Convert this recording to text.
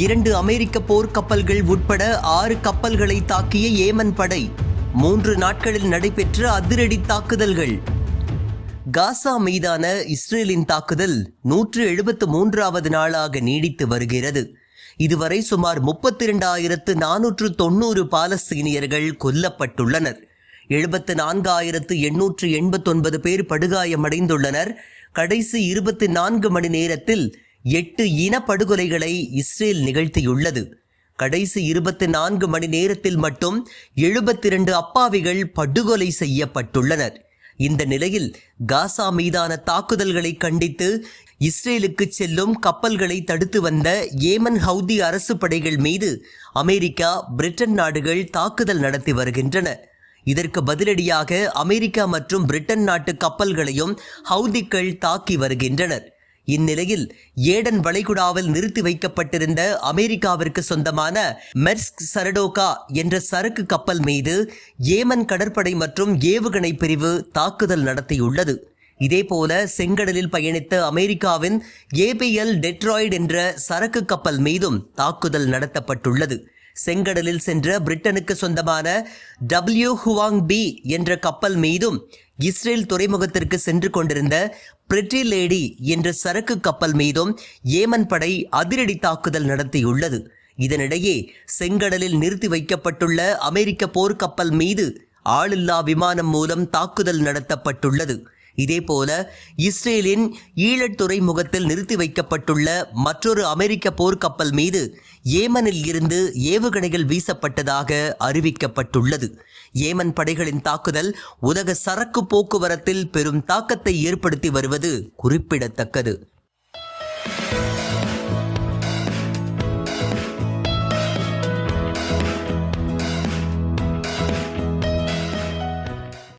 இரண்டு அமெரிக்க போர்க்கப்பல்கள் உட்பட ஆறு கப்பல்களை தாக்கிய ஏமன் படை மூன்று நாட்களில் நடைபெற்ற அதிரடி தாக்குதல்கள். காசா மீதான இஸ்ரேலின் தாக்குதல் நூற்று எழுபத்து மூன்றாவது நாளாக நீடித்து வருகிறது. இதுவரை சுமார் முப்பத்தி இரண்டாயிரத்து நானூற்று தொண்ணூறு பாலஸ்தீனியர்கள் கொல்லப்பட்டுள்ளனர். எழுபத்து நான்காயிரத்து எண்ணூற்று எண்பத்தொன்பது பேர் படுகாயமடைந்துள்ளனர். கடைசி இருபத்தி நான்கு மணி நேரத்தில் எட்டு இனப்படுகொலைகளை இஸ்ரேல் நிகழ்த்தியுள்ளது. கடைசி இருபத்தி நான்கு மணி நேரத்தில் மட்டும் எழுபத்தி இரண்டு அப்பாவிகள் படுகொலை செய்யப்பட்டுள்ளனர். இந்த நிலையில் காசா மீதான தாக்குதல்களை கண்டித்து இஸ்ரேலுக்கு செல்லும் கப்பல்களை தடுத்து வந்த ஏமன் ஹவுதி அரசு படைகள் மீது அமெரிக்கா பிரிட்டன் நாடுகள் தாக்குதல் நடத்தி வருகின்றன. இதற்கு பதிலடியாக அமெரிக்கா மற்றும் பிரிட்டன் நாட்டு கப்பல்களையும் ஹவுதிக்கள் தாக்கி வருகின்றனர். இந்நிலையில் ஏடன் வளைகுடாவில் நிறுத்தி வைக்கப்பட்டிருந்த அமெரிக்காவிற்கு சொந்தமான மெர்ஸ்க் சரடோகா என்ற சரக்கு கப்பல் மீது ஏமன் கடற்படை மற்றும் ஏவுகணை பிரிவு தாக்குதல் நடத்தியுள்ளது. இதேபோல செங்கடலில் பயணித்த அமெரிக்காவின் ஏபிஎல் டெட்ராய்டு என்ற சரக்கு கப்பல் மீதும் தாக்குதல் நடத்தப்பட்டுள்ளது. செங்கடலில் சென்ற பிரிட்டனுக்கு சொந்தமான டபிள்யூ ஹுவாங் பி என்ற கப்பல் மீதும் இஸ்ரேல் துறைமுகத்திற்கு சென்று கொண்டிருந்த பிரிட்டி லேடி என்ற சரக்கு கப்பல் மீதும் ஏமன் படை அதிரடி தாக்குதல் நடத்தியுள்ளது. இதனிடையே செங்கடலில் நிறுத்தி வைக்கப்பட்டுள்ள அமெரிக்க போர்க்கப்பல் மீது ஆளில்லா விமானம் மூலம் தாக்குதல் நடத்தப்பட்டுள்ளது. இதேபோல இஸ்ரேலின் ஈழத் துறைமுகத்தில் நிறுத்தி வைக்கப்பட்டுள்ள மற்றொரு அமெரிக்க போர்க்கப்பல் மீது ஏமனில் இருந்து ஏவுகணைகள் வீசப்பட்டதாக அறிவிக்கப்பட்டுள்ளது. ஏமன் படைகளின் தாக்குதல் உலக சரக்கு போக்குவரத்தில் பெரும் தாக்கத்தை ஏற்படுத்தி வருவது குறிப்பிடத்தக்கது.